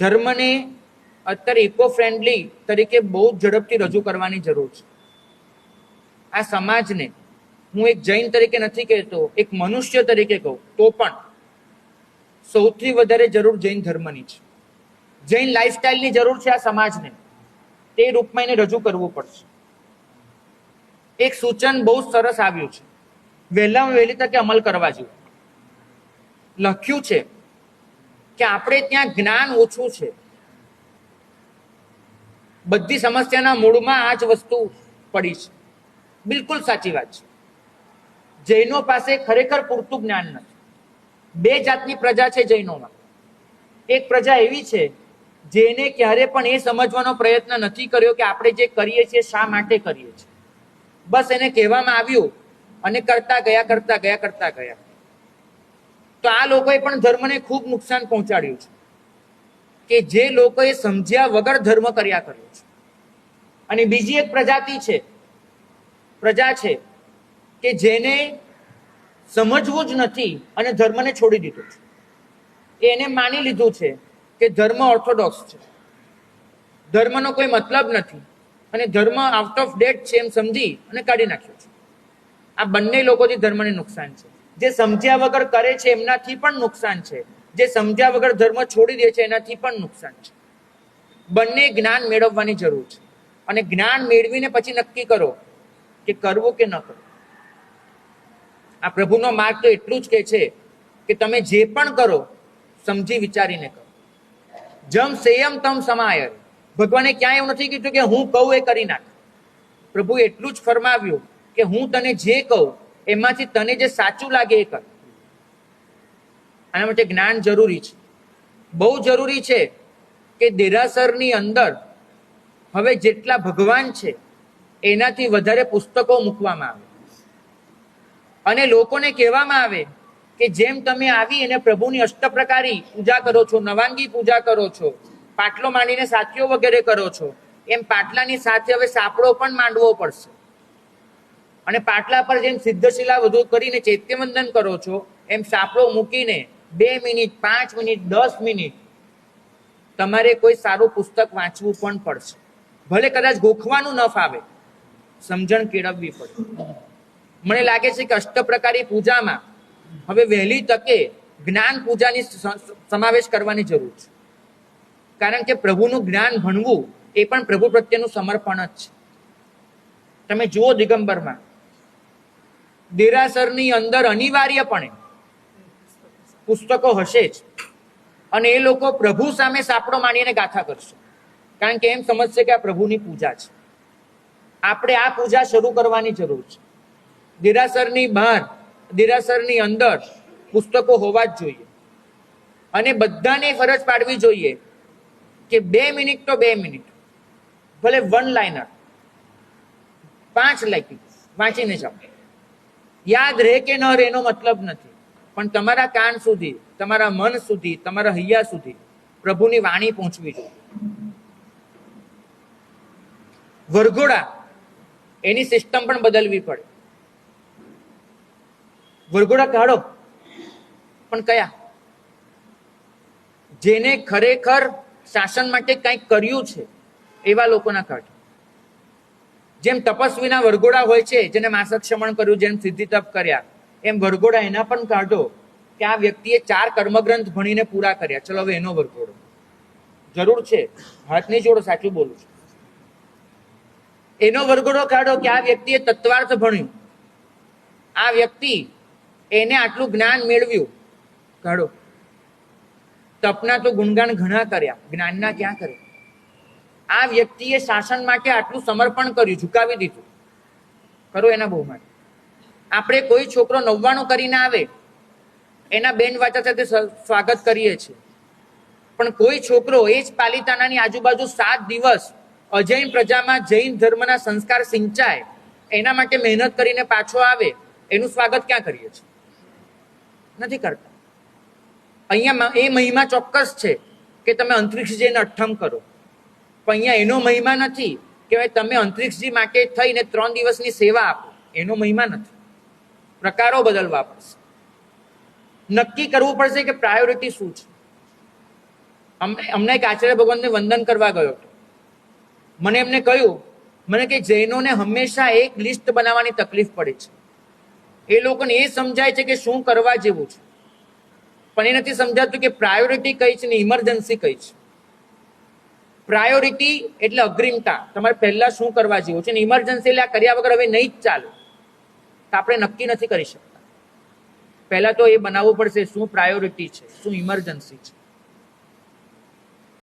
ધર્મને અત્યારે eco friendly તરીકે બહુ જ ઝડપથી રજૂ કરવાની જરૂર છે. આ સમાજને હું એક જૈન તરીકે નથી કહેતો, એક મનુષ્ય તરીકે કહું, તો પણ સૌથી વધારે જરૂર જૈન ધર્મની છે. જૈન લાઈફસ્ટાઈલની જરૂર છે આ સમાજને. તે રૂપમાં એને રજૂ કરવું પડશે. એક સૂચન બહુ સરસ આવ્યું છે. વહેલામાં વહેલી તકે અમલ કરવા જેવું. લખ્યું છે કે આપણે ત્યાં જ્ઞાન ઓછું છે. બધી સમસ્યાના મૂળમાં આ જ વસ્તુ પડી છે. બિલકુલ સાચી વાત છે. જૈનો પાસે ખરેખર પૂરતું જ્ઞાન નથી. બે જાતની પ્રજા છે જૈનોમાં. એક પ્રજા એવી છે, જેને ક્યારે પણ એ સમજવાનો પ્રયત્ન નથી કર્યો કે આપણે જે કરીએ છીએ, શા માટે કરીએ છીએ. બસ એને કહેવામાં આવ્યું અને કરતા ગયા કરતા ગયા કરતા ગયા. તો આ લોકોએ પણ ધર્મને ખૂબ નુકસાન પહોંચાડ્યું છે. કે જે લોકોએ સમજ્યા વગર ધર્મ કર્યા કર્યો છે. અને બીજી એક પ્રજાતિ છે, પ્રજા છે, કે જેને સમજવું જ નથી અને ધર્મને છોડી દીધું છે. એને માની લીધું છે કે ધર્મ ઓર્થોડોક્સ છે. ધર્મનો કોઈ મતલબ નથી અને ધર્મ આઉટ ઓફ ડેટ છે એમ સમજી અને કાઢી નાખ્યો છે. આ બંને લોકોથી ધર્મને નુકસાન છે. જે સમજ્યા વગર કરે છે, એમનાથી પણ નુકસાન છે. જે સમજ્યા વગર ધર્મ છોડી દે છે, એનાથી પણ નુકસાન છે. બંને જ્ઞાન મેળવવાની જરૂર છે. અને જ્ઞાન મેળવીને પછી નક્કી કરો કે કરવું કે ન કરવું. આ પ્રભુનો માર્ગ તો એટલું જ કે છે કે તમે જે પણ કરો, સમજી વિચારીને કરો. જમ સેયમ તમ સમાય ભગવાને ક્યાંય એવું નથી કીધું કે હું કહું એ કરી નાખ. પ્રભુ એટલું જ ફરમાવ્યું કે હું તને જે કહું એમાંથી તને જે સાચું લાગે એ કર. આના માટે જ્ઞાન જરૂરી છે. બહુ જરૂરી છે કે દેરાસરની અંદર હવે જેટલા ભગવાન છે, એનાથી વધારે પુસ્તકો મૂકવામાં આવે. અને લોકોને કહેવામાં આવે કે જેમ તમે આવી અને પ્રભુની અષ્ટપ્રકારી પૂજા કરો છો, નવાંગી પૂજા કરો છો, પાટલો માંડીને સાથીઓ વગેરે કરો છો, એમ પાટલાની સાથે હવે સાપડો પણ માંડવો પડશે. અને પાટલા પર જેમ સિદ્ધશિલા વધુ કરીને ચૈત્યવંદન કરો છો, એમ સાપડો મૂકીને બે મિનિટ, પાંચ મિનિટ, દસ મિનિટ તમારે કોઈ સારું પુસ્તક વાંચવું પણ પડશે. ભલે કદાચ ગોખવાનું ન ફાવે, સમજણ કેળવવી પડે. મને લાગે છે કે અષ્ટપ્રકારી પૂજામાં હવે વહેલી તકે જ્ઞાન પૂજાની સમાવેશ કરવાની જરૂર છે. કારણ કે પ્રભુનું જ્ઞાન ભણવું એ પણ પ્રભુ પ્રત્યેનું સમર્પણ જ છે. તમે જુઓ દિગંબરમાં દેરાસરની અંદર અનિવાર્યપણે પુસ્તકો હશે જ. અને એ લોકો પ્રભુ સામે સાપડો માંડીને ગાથા કરશે. કારણ કે એમ સમજશે કે આ પ્રભુની પૂજા છે. આપણે આ પૂજા શરૂ કરવાની જરૂર છે. દેરાસરની બહાર, દેરાસરની અંદર પુસ્તકો હોવા જ જોઈએ. અને બધાને ફરજ પાડવી જોઈએ કે બે મિનિટ તો બે મિનિટ. ભલે વન લાઇનર પાંચ લાઈકી. વાંચીને જાઓ. યાદ રહે કે ન રહે એનો મતલબ નથી. પણ તમારા કાન સુધી, તમારા મન સુધી, તમારા હૈયા સુધી પ્રભુની વાણી પહોંચવી જોઈએ. વરઘોડા, એની સિસ્ટમ પણ બદલવી પડે. વરઘોડા કાઢો. પણ કયા? જેને ખરેખર શાસન માટે કંઈક કર્યું છે, એવા લોકોના કાઢો. જેમ તપસ્વીના વરઘોડા હોય છે, જેને માસક શમણ કર્યું, જેમ સિદ્ધિ તપ કર્યા, એમ વરઘોડા એના પણ કાઢો કે આ વ્યક્તિએ ચાર કર્મગ્રંથ ભણીને પૂરા કર્યા. ચલો હવે એનો વરઘોડો. જરૂર છે. હાથની જોડો સાચું બોલું છું. એનો વરઘોડો કાઢો કે આ વ્યક્તિએ તત્વાર્થ ભણ્યું. આ વ્યક્તિ એને આટલું જ્ઞાન મેળવ્યું. કાઢો. તપના તો ગુણગાન ઘણા કર્યા. જ્ઞાનના ક્યાં કર્યા? આ વ્યક્તિએ શાસન માટે આટલું સમર્પણ કર્યું, ઝુકાવી દીધું. કરો એના બહુ માટે. આપણે કોઈ છોકરો નવ્વાણું કરીને આવે, એના બેન વાચા સાથે સ્વાગત કરીએ છીએ. પણ કોઈ છોકરો એ જ પાલિતાણાની આજુબાજુ સાત દિવસ અજૈન પ્રજામાં જૈન ધર્મના સંસ્કાર સિંચાય, એના માટે મહેનત કરીને પાછો આવે, એનું સ્વાગત ક્યાં કરીએ છીએ? નથી કરતા. અહીંયા એ મહિમા ચોક્કસ છે કે તમે અંતરિક્ષ જઈને અઠ્ઠમ કરો. પણ અહીંયા એનો મહિમા નથી. કે ભાઈ તમે અંતરિક્ષજી માટે થઈને ત્રણ દિવસની સેવા આપો. એનો મહિમા નથી. પ્રકારો બદલવા પડશે. નક્કી કરવું પડશે કે પ્રાયોરિટી શું છે. અમને એક આચાર્ય ભગવાનને વંદન કરવા ગયો હતો. મને એમને કહ્યું, મને કે જૈનોને હંમેશા એક લિસ્ટ બનાવવાની તકલીફ પડે છે. એ લોકોને એ સમજાય છે કે શું કરવા જેવું છે. પણ એ નથી સમજાતું કે પ્રાયોરિટી કઈ છે ને ઇમરજન્સી કઈ છે. પ્રાયોરિટી એટલે અગ્રિમતા. તમારે પહેલા શું કરવા જેવું છે? ને ઇમરજન્સી એટલે આ કર્યા વગર હવે નહીં જ ચાલે. તો આપણે નક્કી નથી કરી શકતા. પહેલા તો એ બનાવવું પડશે શું પ્રાયોરિટી છે, શું ઇમરજન્સી છે.